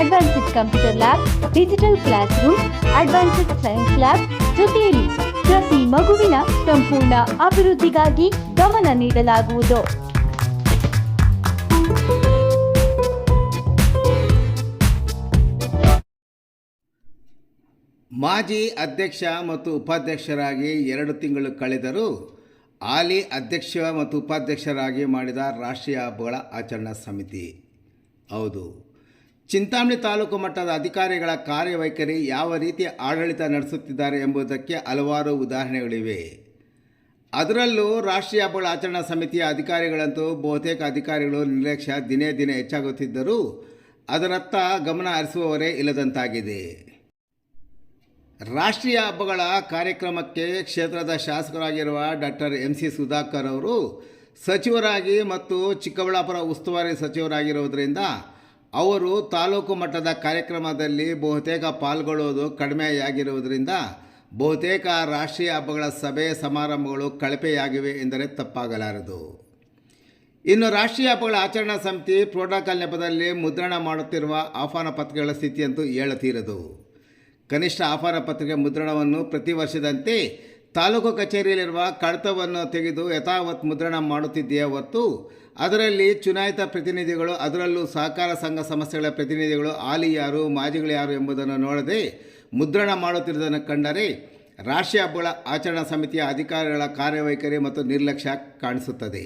Advanced computer lab digital classroom advanced science lab ಜೊತೆಯಲ್ಲಿ ಪ್ರತಿ ಮಗುವಿನ ಸಂಪೂರ್ಣ ಅಭಿವೃದ್ಧಿಗಾಗಿ ಗಮನ ನೀಡಲಾಗುವುದು. ಮಾಜಿ ಅಧ್ಯಕ್ಷ ಮತ್ತು ಉಪಾಧ್ಯಕ್ಷರಾಗಿ ಎರಡು ತಿಂಗಳು ಕಳೆದರೂ ಹಾಲಿ ಅಧ್ಯಕ್ಷ ಮತ್ತು ಉಪಾಧ್ಯಕ್ಷರಾಗಿ ಮಾಡಿದ ರಾಷ್ಟ್ರೀಯ ಹಬ್ಬಗಳ ಆಚರಣಾ ಸಮಿತಿ. ಹೌದು. ಚಿಂತಾಮಣಿ ತಾಲೂಕು ಮಟ್ಟದ ಅಧಿಕಾರಿಗಳ ಕಾರ್ಯವೈಖರಿ ಯಾವ ರೀತಿ ಆಡಳಿತ ನಡೆಸುತ್ತಿದ್ದಾರೆ ಎಂಬುದಕ್ಕೆ ಹಲವಾರು ಉದಾಹರಣೆಗಳಿವೆ. ಅದರಲ್ಲೂ ರಾಷ್ಟ್ರೀಯ ಹಬ್ಬಗಳ ಆಚರಣಾ ಸಮಿತಿಯ ಅಧಿಕಾರಿಗಳಂತೂ ಬಹುತೇಕ ಅಧಿಕಾರಿಗಳು ನಿರ್ಲಕ್ಷ್ಯ ದಿನೇ ದಿನೇ ಹೆಚ್ಚಾಗುತ್ತಿದ್ದರೂ ಅದರತ್ತ ಗಮನ ಹರಿಸುವವರೇ ಇಲ್ಲದಂತಾಗಿದೆ. ರಾಷ್ಟ್ರೀಯ ಹಬ್ಬಗಳ ಕಾರ್ಯಕ್ರಮಕ್ಕೆ ಕ್ಷೇತ್ರದ ಶಾಸಕರಾಗಿರುವ ಡಾಕ್ಟರ್ ಎಂ ಸಿ ಸುಧಾಕರ್ ಅವರು ಸಚಿವರಾಗಿ ಮತ್ತು ಚಿಕ್ಕಬಳ್ಳಾಪುರ ಉಸ್ತುವಾರಿ ಸಚಿವರಾಗಿರುವುದರಿಂದ ಅವರು ತಾಲೂಕು ಮಟ್ಟದ ಕಾರ್ಯಕ್ರಮದಲ್ಲಿ ಬಹುತೇಕ ಪಾಲ್ಗೊಳ್ಳುವುದು ಕಡಿಮೆಯಾಗಿರುವುದರಿಂದ ಬಹುತೇಕ ರಾಷ್ಟ್ರೀಯ ಹಬ್ಬಗಳ ಸಭೆ ಸಮಾರಂಭಗಳು ಕಳಪೆಯಾಗಿವೆ ಎಂದರೆ ತಪ್ಪಾಗಲಾರದು. ಇನ್ನು ರಾಷ್ಟ್ರೀಯ ಹಬ್ಬಗಳ ಆಚರಣಾ ಸಮಿತಿ ಪ್ರೋಟೋಕಾಲ್ ನೆಪದಲ್ಲಿ ಮುದ್ರಣ ಮಾಡುತ್ತಿರುವ ಆಹ್ವಾನ ಪತ್ರಿಕೆಗಳ ಸ್ಥಿತಿಯಂತೂ ಹೇಳತೀರದು ಕನಿಷ್ಠ ಆಹ್ವಾನ ಪತ್ರಿಕೆ ಮುದ್ರಣವನ್ನು ಪ್ರತಿ ವರ್ಷದಂತೆ ತಾಲೂಕು ಕಚೇರಿಯಲ್ಲಿರುವ ಕಡತವನ್ನು ತೆಗೆದು ಯಥಾವತ್ ಮುದ್ರಣ ಮಾಡುತ್ತಿದೆಯೇ ಹೊತ್ತು, ಅದರಲ್ಲಿ ಚುನಾಯಿತ ಪ್ರತಿನಿಧಿಗಳು, ಅದರಲ್ಲೂ ಸಹಕಾರ ಸಂಘ ಸಂಸ್ಥೆಗಳ ಪ್ರತಿನಿಧಿಗಳು ಆಲಿ ಯಾರು, ಮಾಜಿಗಳು ಯಾರು ಎಂಬುದನ್ನು ನೋಡದೆ ಮುದ್ರಣ ಮಾಡುತ್ತಿರುವುದನ್ನು ಕಂಡರೆ ರಾಷ್ಟ್ರೀಯ ಹಬ್ಬಗಳ ಆಚರಣಾ ಸಮಿತಿಯ ಅಧಿಕಾರಿಗಳ ಕಾರ್ಯವೈಖರಿ ಮತ್ತು ನಿರ್ಲಕ್ಷ್ಯ ಕಾಣಿಸುತ್ತದೆ.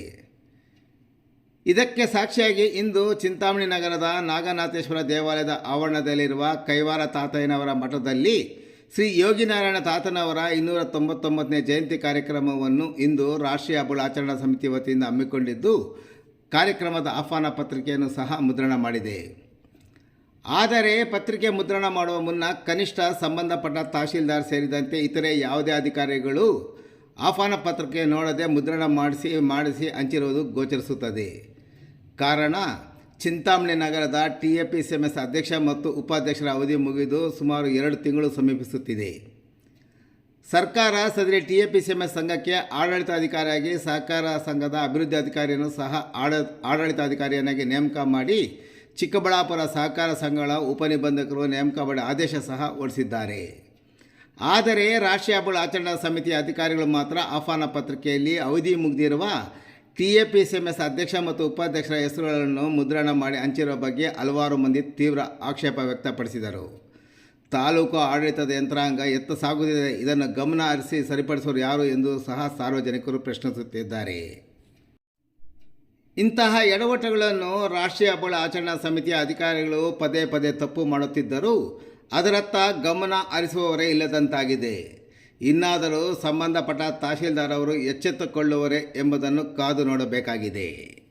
ಇದಕ್ಕೆ ಸಾಕ್ಷಿಯಾಗಿ ಇಂದು ಚಿಂತಾಮಣಿ ನಗರದ ನಾಗನಾಥೇಶ್ವರ ದೇವಾಲಯದ ಆವರಣದಲ್ಲಿರುವ ಕೈವಾರ ತಾತಯ್ಯನವರ ಮಠದಲ್ಲಿ ಶ್ರೀ ಯೋಗಿನಾರಾಯಣ ತಾತನವರ ಇನ್ನೂರ ತೊಂಬತ್ತೊಂಬತ್ತನೇ ಜಯಂತಿ ಕಾರ್ಯಕ್ರಮವನ್ನು ಇಂದು ರಾಷ್ಟ್ರೀಯ ಹಬ್ಬಳ ಆಚರಣಾ ಸಮಿತಿ ವತಿಯಿಂದ ಹಮ್ಮಿಕೊಂಡಿದ್ದು, ಕಾರ್ಯಕ್ರಮದ ಆಹ್ವಾನ ಪತ್ರಿಕೆಯನ್ನು ಸಹ ಮುದ್ರಣ ಮಾಡಿದೆ. ಆದರೆ ಪತ್ರಿಕೆ ಮುದ್ರಣ ಮಾಡುವ ಮುನ್ನ ಕನಿಷ್ಠ ಸಂಬಂಧಪಟ್ಟ ತಹಶೀಲ್ದಾರ್ ಸೇರಿದಂತೆ ಇತರೆ ಯಾವುದೇ ಅಧಿಕಾರಿಗಳು ಆಹ್ವಾನ ಪತ್ರಿಕೆ ನೋಡದೆ ಮುದ್ರಣ ಮಾಡಿಸಿ ಮಾಡಿಸಿ ಹಂಚಿರುವುದು ಗೋಚರಿಸುತ್ತದೆ. ಕಾರಣ ಚಿಂತಾಮಣಿ ನಗರದ T A P C M S ಅಧ್ಯಕ್ಷ ಮತ್ತು ಉಪಾಧ್ಯಕ್ಷರ ಅವಧಿ ಮುಗಿದು ಸುಮಾರು ಎರಡು ತಿಂಗಳು ಸಮೀಪಿಸುತ್ತಿದೆ. ಸರ್ಕಾರ ಸದರಿ T A P C M S ಸಂಘಕ್ಕೆ ಆಡಳಿತಾಧಿಕಾರಿಯಾಗಿ ಸಹಕಾರ ಸಂಘದ ಅಭಿವೃದ್ಧಿ ಅಧಿಕಾರಿಯನ್ನು ಸಹ ಆಡ, ಆಡಳಿತಾಧಿಕಾರಿಯನ್ನಾಗಿ ನೇಮಕ ಮಾಡಿ ಚಿಕ್ಕಬಳ್ಳಾಪುರ ಸಹಕಾರ ಸಂಘಗಳ ಉಪನಿಬಂಧಕರು ನೇಮಕ ಮಾಡಿ ಆದೇಶ ಸಹ ಹೊರಡಿಸಿದ್ದಾರೆ. ಆದರೆ ರಾಷ್ಟ್ರೀಯ ಹಬ್ಬಗಳ ಆಚರಣಾ ಸಮಿತಿಯ ಅಧಿಕಾರಿಗಳು ಮಾತ್ರ ಆಹ್ವಾನ ಪತ್ರಿಕೆಯಲ್ಲಿ ಅವಧಿ ಮುಗಿದಿರುವ T A P C M S ಅಧ್ಯಕ್ಷ ಮತ್ತು ಉಪಾಧ್ಯಕ್ಷರ ಹೆಸರುಗಳನ್ನು ಮುದ್ರಣ ಮಾಡಿ ಹಂಚಿರುವ ಬಗ್ಗೆ ಹಲವಾರು ಮಂದಿ ತೀವ್ರ ಆಕ್ಷೇಪ ವ್ಯಕ್ತಪಡಿಸಿದರು. ತಾಲೂಕು ಆಡಳಿತದ ಯಂತ್ರಾಂಗ ಎತ್ತ ಸಾಗುತ್ತಿದೆ. ಇದನ್ನು ಗಮನ ಹರಿಸಿ ಸರಿಪಡಿಸೋರು ಯಾರು ಎಂದು ಸಹ ಸಾರ್ವಜನಿಕರು ಪ್ರಶ್ನಿಸುತ್ತಿದ್ದಾರೆ. ಇಂತಹ ಎಡವಟ್ಟುಗಳನ್ನು ರಾಷ್ಟ್ರೀಯ ಹಬ್ಬಗಳ ಆಚರಣಾ ಸಮಿತಿಯ ಅಧಿಕಾರಿಗಳು ಪದೇ ಪದೇ ತಪ್ಪು ಮಾಡುತ್ತಿದ್ದರೂ ಅದರತ್ತ ಗಮನ ಹರಿಸುವವರೇ ಇಲ್ಲದಂತಾಗಿದೆ. ಇನ್ನಾದರೂ ಸಂಬಂಧಪಟ್ಟ ತಹಶೀಲ್ದಾರ್ ಅವರು ಎಚ್ಚೆತ್ತುಕೊಳ್ಳುವರೇ ಎಂಬುದನ್ನು ಕಾದು ನೋಡಬೇಕಾಗಿದೆ.